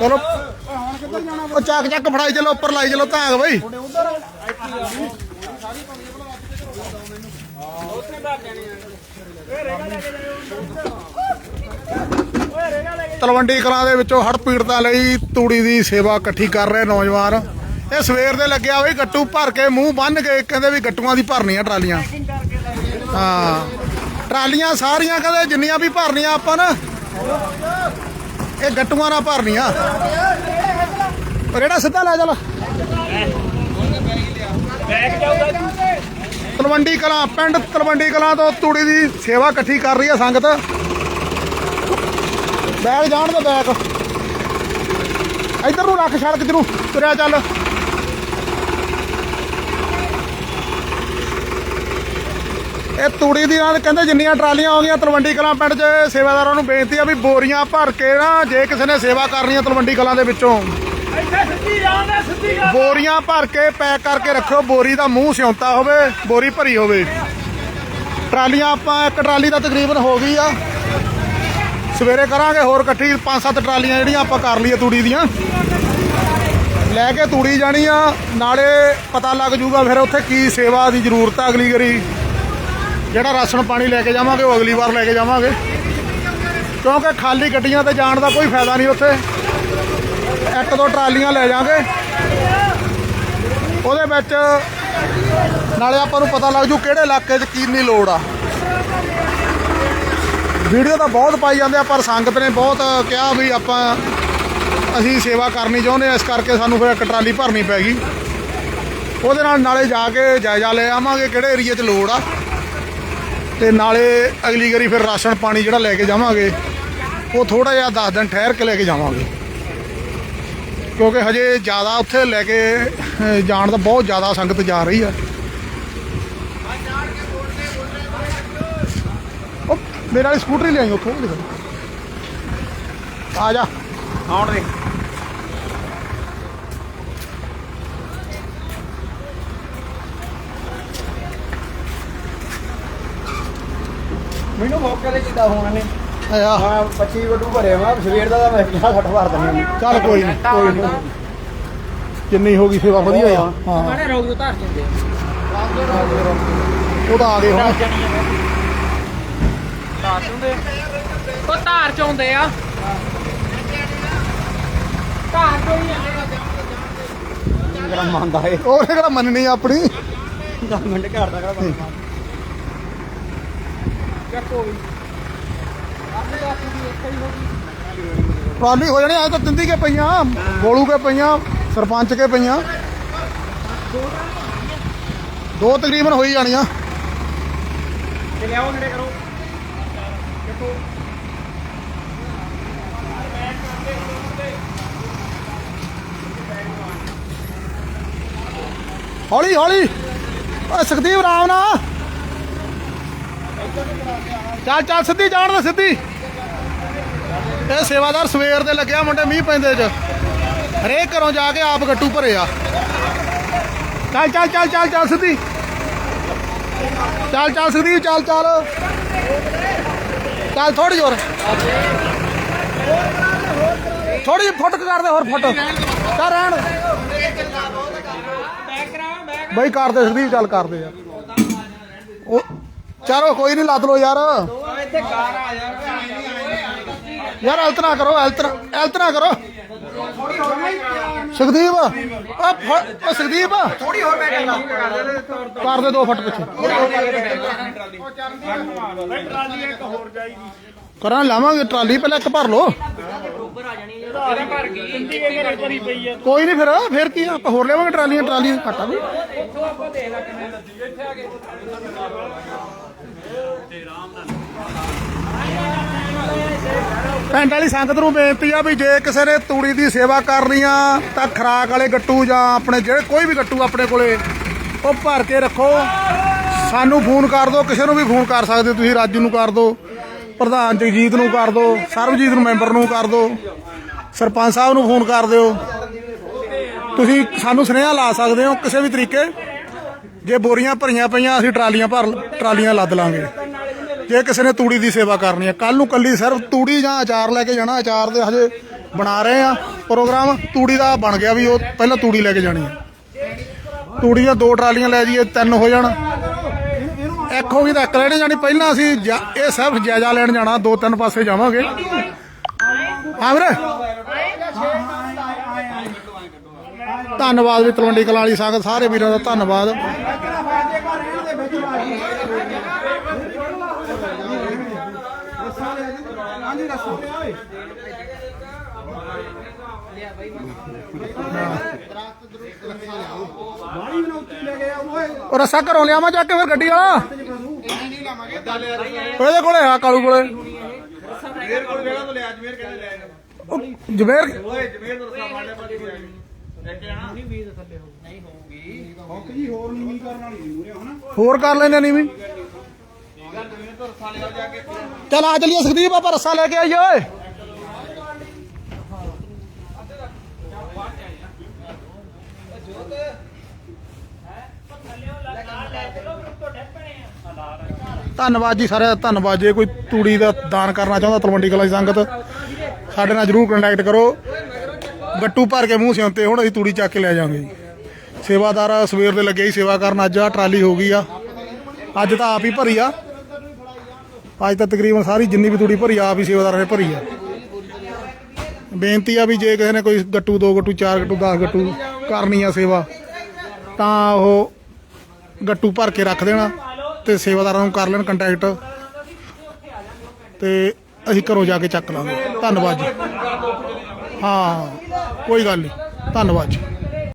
ਚਲੋ। ਉਹ ਚੱਕ ਚੱਕ ਫੜਾਈ ਚਲੋ ਉੱਪਰ ਲਾਈ ਚਲੋ ਧਾਗ ਬਈ। ਤਲਵੰਡੀ ਕਲਾਂ ਦੇ ਵਿੱਚੋਂ ਹੜ ਪੀੜਤਾਂ ਲਈ ਤੂੜੀ ਦੀ ਸੇਵਾ ਇਕੱਠੀ ਕਰ ਰਹੇ ਨੌਜਵਾਨ। ਇਹ ਸਵੇਰ ਦੇ ਲੱਗਿਆ ਹੋਈ ਗੱਟੂ ਭਰ ਕੇ ਮੂੰਹ ਬੰਨ ਕੇ ਕਹਿੰਦੇ ਵੀ ਗੱਟੂਆਂ ਦੀ ਭਰਨੀਆਂ ਟਰਾਲੀਆਂ। ਹਾਂ। ਟਰਾਲੀਆਂ ਸਾਰੀਆਂ ਕਹਿੰਦੇ ਜਿੰਨੀਆਂ ਵੀ ਭਰਨੀਆਂ ਆਪਾਂ ਨਾ, ਇਹ ਗੱਟੂਆਂ ਨਾਲ ਭਰਨੀਆਂ। ਰੇੜਾ ਸਿੱਧਾ ਲੈ ਚੱਲ। ਤਲਵੰਡੀ ਕਲਾਂ, ਪਿੰਡ ਤਲਵੰਡੀ ਕਲਾਂ ਤੋਂ ਤੂੜੀ ਦੀ ਸੇਵਾ ਇਕੱਠੀ ਕਰ ਰਹੀ ਹੈ ਸੰਗਤ। ਬੈਗ ਜਾਣ ਦੇ ਬੈਗ ਇੱਧਰ ਨੂੰ ਰੱਖ ਸੜਕ ਚ ਨੂੰ ਤੁਰਿਆ ਚੱਲ। ਇਹ ਤੂੜੀ ਦੀ ਨਾਲ ਕਹਿੰਦੇ ਜਿੰਨੀਆਂ ਟਰਾਲੀਆਂ ਆਉਂਦੀਆਂ ਤਲਵੰਡੀ ਕਲਾਂ ਪਿੰਡ 'ਚ ਸੇਵਾਦਾਰਾਂ ਨੂੰ ਬੇਨਤੀ ਆ ਵੀ ਬੋਰੀਆਂ ਭਰ ਕੇ ਨਾ ਜੇ ਕਿਸੇ ਨੇ ਸੇਵਾ ਕਰਨੀ ਆ ਤਲਵੰਡੀ ਕਲਾਂ ਦੇ ਵਿੱਚੋਂ। ਬੋਰੀਆਂ ਭਰ ਕੇ ਪੈਕ ਕਰਕੇ ਰੱਖੋ ਬੋਰੀ ਦਾ ਮੂੰਹ ਸਿਉਂਤਾ ਹੋਵੇ ਬੋਰੀ ਭਰੀ ਹੋਵੇ। ਟਰਾਲੀਆਂ ਆਪਾਂ ਇੱਕ ਟਰਾਲੀ ਦਾ ਤਕਰੀਬਨ ਹੋ ਗਈ ਆ। ਸਵੇਰੇ ਕਰਾਂਗੇ ਹੋਰ ਇਕੱਠੀ ਪੰਜ ਸੱਤ ਟਰਾਲੀਆਂ ਜਿਹੜੀਆਂ ਆਪਾਂ ਕਰ ਲਈਏ ਤੂੜੀ ਦੀਆਂ। ਲੈ ਕੇ ਤੂੜੀ ਜਾਣੀ ਆ ਨਾਲੇ ਪਤਾ ਲੱਗ ਜੂਗਾ ਫਿਰ ਉੱਥੇ ਕੀ ਸੇਵਾ ਦੀ ਜ਼ਰੂਰਤ ਆ ਅਗਲੀ ਵਾਰੀ। ਜਿਹੜਾ ਰਾਸ਼ਨ ਪਾਣੀ ਲੈ ਕੇ ਜਾਵਾਂਗੇ, ਉਹ ਅਗਲੀ ਵਾਰ ਲੈ ਕੇ ਜਾਵਾਂਗੇ। ਕਿਉਂਕਿ ਖਾਲੀ ਗੱਡੀਆਂ ਤੇ ਜਾਣ ਦਾ ਕੋਈ ਫਾਇਦਾ ਨਹੀਂ ਉੱਥੇ। ਇੱਕ ਦੋ ਟਰਾਲੀਆਂ ਲੈ ਜਾਾਂਗੇ। ਉਹਦੇ ਵਿੱਚ ਨਾਲੇ ਆਪਾਂ ਨੂੰ ਪਤਾ ਲੱਗ ਜੂ ਕਿਹੜੇ ਇਲਾਕੇ 'ਚ ਕਿੰਨੀ ਲੋੜ ਆ। ਵੀਡੀਓ ਤਾਂ ਬਹੁਤ ਪਾਈ ਜਾਂਦੇ ਆ, ਪਰ ਸੰਗਤ ਨੇ ਬਹੁਤ ਕਿਹਾ ਵੀ ਆਪਾਂ, ਅਸੀਂ ਸੇਵਾ ਕਰਨੀ ਚਾਹੁੰਦੇ ਆ, ਇਸ ਕਰਕੇ ਸਾਨੂੰ ਫਿਰ ਇੱਕ ਟਰਾਲੀ ਭਰਨੀ ਪੈ ਗਈ। ਉਹਦੇ ਨਾਲ ਨਾਲੇ ਜਾ ਕੇ ਜਾਇਜ਼ਾ ਲੈ ਆਵਾਂਗੇ, ਕਿਹੜੇ ਏਰੀਆ 'ਚ ਲੋੜ ਆ। ਤੇ ਨਾਲੇ ਅਗਲੀ ਵਾਰੀ ਫਿਰ ਰਾਸ਼ਨ ਪਾਣੀ ਜਿਹੜਾ ਲੈ ਕੇ ਜਾਵਾਂਗੇ, ਉਹ ਥੋੜਾ ਜਿਹਾ 10 ਦਿਨ ਠਹਿਰ ਕੇ ਲੈ ਕੇ ਜਾਵਾਂਗੇ। ਕਿਉਂਕਿ ਹਜੇ ਜ਼ਿਆਦਾ ਉੱਥੇ ਲੈ ਕੇ ਜਾਣ ਦਾ ਬਹੁਤ ਜ਼ਿਆਦਾ ਸੰਗਤ ਜਾ ਰਹੀ ਆ। ਉਹ ਮੇਰੇ ਵਾਲੀ ਸਕੂਟਰੀ ਲਿਆਈ ਉੱਥੋਂ ਆ ਜਾ। ਆਉਣ ਦੇ। ਮੈਨੂੰ ਮੌਕੇ ਤੇ ਕਿੱਦਾਂ ਹੋਣਾ ਨੇ ਆ ਹਾਂ 25 ਵੱਡੂ ਭਰੇ ਵਾ ਸਵੇਰ ਦਾ ਤਾਂ ਮੈਂ 50 60 ਭਰ ਦਿੰਦੇ। ਚੱਲ ਕੋਈ ਨਹੀਂ ਕੋਈ ਨਹੀਂ ਜਿੰਨੀ ਹੋ ਗਈ ਸੇਵਾ ਵਧੀਆ ਆ ਹਾਂ। ਮਾੜੇ ਰੋਗ ਤੋਂ ਧਰ ਜਾਂਦੇ ਉਹ ਤਾਂ ਆ ਗਏ ਹੁਣ। ਧਾਰ ਚੁੰਦੇ ਉਹ ਧਾਰ ਚੋਂਦੇ ਆ। ਧਾਰ ਚੋਈ ਮੇਰਾ ਮੰਨਦਾ ਏ। ਉਹ ਕਿਹੜਾ ਮੰਨਣੀ ਆ ਆਪਣੀ? 10 ਮਿੰਟ ਘਰ ਦਾ ਕਿਹੜਾ ਬੰਦਾ ਚੱਕੋ ਦੀ ਹੀ ਹੋ ਗਈ ਟਰਾਲੀ ਹੋ ਜਾਣੀ ਆ ਤਾਂ ਤਿੰਦੀ ਕੇ ਪਈਆਂ ਗੋਲੂ ਕੇ ਪਈਆਂ ਸਰਪੰਚ ਕੇ ਪਈਆਂ। ਦੋ ਤਕਰੀਬਨ ਹੋਈ ਜਾਣੀਆਂ। ਤੇ ਲਿਆਓ ਨੇੜੇ ਕਰੋ। ਹੌਲੀ ਹੌਲੀ। ਓਏ ਸੁਖਦੀਪ ਰਾਮ ਨਾ ਚੱਲ ਚੱਲ, ਸਿੱਧੀ ਜਾਣ ਦੇ, ਸਿੱਧੀ। ਇਹ ਸੇਵਾਦਾਰ ਸਵੇਰ ਦੇ ਲੱਗਿਆ ਮੁੰਡੇ, ਮੀਂਹ ਪੈਂਦੇ ਚ। ਹਰੇਕ ਘਰੋਂ ਜਾ ਕੇ ਆਪ ਗੱਟੂ ਭਰੇ ਆ। ਚੱਲ ਚੱਲ ਚੱਲ ਚੱਲ ਚੱਲ, ਸਿੱਧੀ। ਚੱਲ ਚੱਲ, ਸਿੱਧੀ, ਚੱਲ ਚੱਲ। ਚੱਲ ਥੋੜੀ ਹੋਰ। ਥੋੜੀ ਜਿਹੀ ਫੁੱਟ ਕਰ ਦੇ ਹੋਰ ਫੁੱਟ। ਕਰ ਰਹਿਣ ਬਈ ਕਰਦੇ ਸਿੱਧੀ, ਚੱਲ ਕਰਦੇ ਯਾਰ। ਉਹ ਚਲੋ ਕੋਈ ਨਹੀਂ ਲੱਦ ਲੋ ਯਾਰ। ਇੱਥੇ ਕਾਰ ਆ ਯਾਰ ਯਾਰ ਹਲਤ ਕਰੋ ਹਲਤ ਅਲਤਨਾ ਕਰੋ। ਸੁਖਦੀਪ ਆ ਸੁਖਦੀਪ ਥੋੜੀ ਹੋਰ ਬੈਠ ਕਰ ਦੇ ਦੋ ਫੁੱਟ ਪਿੱਛੇ। ਕਰਾਂ, ਲਾਵਾਂਗੇ ਟਰਾਲੀ, ਪਹਿਲਾਂ ਇੱਕ ਭਰ ਲੋ ਕੋਈ ਨਹੀਂ ਫਿਰ ਫਿਰ ਕੀ ਆਪਾਂ ਹੋਰ ਲਿਆਵਾਂਗੇ ਟਰਾਲੀਆਂ ਟਰਾਲੀਆਂ ਘਟਾ ਵੀ ਇੱਥੋਂ ਆਪਾਂ ਦੇਖ ਲੈ ਕਿੰਨੇ ਲੱਦੀ ਇੱਥੇ ਆ ਕੇ ਪਿੰਡ ਵਾਲੀ ਸੰਗਤ ਨੂੰ ਬੇਨਤੀ ਆ ਵੀ ਜੇ ਕਿਸੇ ਨੇ ਤੂੜੀ ਦੀ ਸੇਵਾ ਕਰਨੀ ਆ, ਤਾਂ ਖਰਾਕ ਵਾਲੇ ਗੱਟੂ ਜਾਂ ਆਪਣੇ ਜਿਹੜੇ ਕੋਈ ਵੀ ਗੱਟੂ ਆਪਣੇ ਕੋਲੇ, ਉਹ ਭਰ ਕੇ ਰੱਖੋ। ਸਾਨੂੰ ਫੋਨ ਕਰ ਦਿਓ, ਕਿਸੇ ਨੂੰ ਵੀ ਫੋਨ ਕਰ ਸਕਦੇ ਤੁਸੀਂ, ਰਾਜੂ ਨੂੰ ਕਰ ਦਿਓ, ਪ੍ਰਧਾਨ ਜਗਜੀਤ ਨੂੰ ਕਰ ਦਿਓ, ਸਰਬਜੀਤ ਨੂੰ, ਮੈਂਬਰ ਨੂੰ ਕਰ ਦਿਓ। ਸਰਪੰਚ ਸਾਹਿਬ ਨੂੰ ਫੋਨ ਕਰ ਦਿਓ। ਤੁਸੀਂ ਸਾਨੂੰ ਸੁਨੇਹਾ ਲਾ ਸਕਦੇ ਹੋ ਕਿਸੇ ਵੀ ਤਰੀਕੇ। ਜੇ ਬੋਰੀਆਂ ਭਰੀਆਂ ਪਈਆਂ, ਅਸੀਂ ਟਰਾਲੀਆਂ ਭਰ, ਟਰਾਲੀਆਂ ਲੱਦ ਲਾਂਗੇ। ਜੇ ਕਿਸੇ ਨੇ ਤੂੜੀ ਦੀ ਸੇਵਾ ਕਰਨੀ ਹੈ ਕੱਲ ਨੂੰ ਕੱਲੀ ਸਿਰਫ ਤੂੜੀ ਜਾਂ ਅਚਾਰ ਲੈ ਕੇ ਜਾਣਾ, ਅਚਾਰ ਦੇ ਹਜੇ ਬਣਾ ਰਹੇ ਆ ਪ੍ਰੋਗਰਾਮ ਤੂੜੀ ਦਾ ਬਣ ਗਿਆ ਵੀ ਉਹ ਪਹਿਲਾਂ ਤੂੜੀ ਲੈ ਕੇ ਜਾਣੀ ਹੈ। ਤੂੜੀ ਦੀਆਂ ਦੋ ਟਰਾਲੀਆਂ ਲੈ ਜਾਈਏ, ਤਿੰਨ ਹੋ ਜਾਣ। ਇੱਕ ਹੋ ਗਈ ਤਾਂ ਇੱਕ ਲੈਣੇ ਜਾਣੀ, ਪਹਿਲਾਂ ਅਸੀਂ ਜਾ- ਇਹ ਸਿਰਫ ਜਾਇਜ਼ਾ ਲੈਣ ਜਾਣਾ, ਦੋ ਤਿੰਨ ਪਾਸੇ ਜਾਵਾਂਗੇ। ਹਾਂ ਵੀਰੇ। ਧੰਨਵਾਦ ਵੀ ਤਲਵੰਡੀ ਕਲਾਲੀ ਵਾਲੀ ਸੰਗਤ, ਸਾਰੇ ਵੀਰਾਂ ਦਾ ਧੰਨਵਾਦ ਹਾਂਜੀ ਰਸੋ ਓਏ ਬਾਣੀ ਬਣਾਉਤੀ ਲੈ ਗਿਆ ਓਏ ਉਹ ਰੱਸਾ ਘਰੋਂ ਲਿਆਵਾਂ ਜਾ ਕੇ ਫਿਰ ਗੱਡੀ ਵਾਲਾ? ਉਹਦੇ ਕੋਲੇ ਆ ਕਾਲੂ ਕੋਲੇ। ਜਮੇਰ ਕੋਲ ਵੇਲਾ ਤੋਂ ਲਿਆ ਜਮੇਰ ਕਹਿੰਦੇ ਲੈ ਜਮੇਰ ਓਏ ਜਮੇਰ ਤੋਂ ਰਸਾ ਫੜ ਲੈ ਕੇ ਹੋਰ ਕਰ ਲੈਂਦੇ ਨਹੀਂ ਵੀ ਜਮੇਰ ਚਲ ਆ ਚਲੀਏ ਸੁਖਦੀਪ, ਆਪਾਂ ਰੱਸਾ ਲੈ ਕੇ ਆਈਏ, ਓਏ। ਧੰਨਵਾਦ ਜੀ ਸਾਰਿਆਂ ਦਾ ਧੰਨਵਾਦ। ਜੇ ਕੋਈ ਤੂੜੀ ਦਾ ਦਾਨ ਕਰਨਾ ਚਾਹੁੰਦਾ ਤਲਵੰਡੀ ਕਲਾ ਦੀ ਸੰਗਤ ਸਾਡੇ ਨਾਲ ਜਰੂਰ ਕੰਟੈਕਟ ਕਰੋ। ਗੱਟੂ ਭਰ ਕੇ ਮੂੰਹ ਸਿਉਂਤੇ ਹੁਣ ਅਸੀਂ ਤੂੜੀ ਚੱਕ ਕੇ ਲੈ ਜਾਵਾਂਗੇ ਜੀ। ਸੇਵਾਦਾਰ ਸਵੇਰ ਦੇ ਲੱਗੇ ਹੀ ਸੇਵਾ ਕਰਨ ਅੱਜ ਆ ਟਰਾਲੀ ਹੋ ਗਈ ਆ। ਅੱਜ ਤਾਂ ਆਪ ਹੀ ਭਰੀ ਆ। ਅੱਜ ਤਾਂ ਤਕਰੀਬਨ ਸਾਰੀ ਜਿੰਨੀ ਵੀ ਤੂੜੀ ਭਰੀ ਆਪ ਹੀ ਸੇਵਾਦਾਰਾਂ ਨੇ ਭਰੀ ਆ। ਬੇਨਤੀ ਆ ਵੀ ਜੇ ਕਿਸੇ ਨੇ ਕੋਈ ਗੱਟੂ ਦੋ ਗੱਟੂ ਚਾਰ ਗੱਟੂ 10 ਗੱਟੂ ਕਰਨੀ ਆ ਸੇਵਾ, ਤਾਂ ਉਹ ਗੱਟੂ ਭਰ ਕੇ ਰੱਖ ਦੇਣਾ ਤੇ ਸੇਵਾਦਾਰਾਂ ਨੂੰ ਕਰ ਲੈਣ ਕੰਟੈਕਟ ਤੇ ਅਸੀਂ ਘਰੋਂ ਜਾ ਕੇ ਚੱਕ ਲਾਂਗੇ। ਧੰਨਵਾਦ ਜੀ। ਹਾਂ ਕੋਈ ਗੱਲ ਨਹੀਂ ਧੰਨਵਾਦ ਜੀ।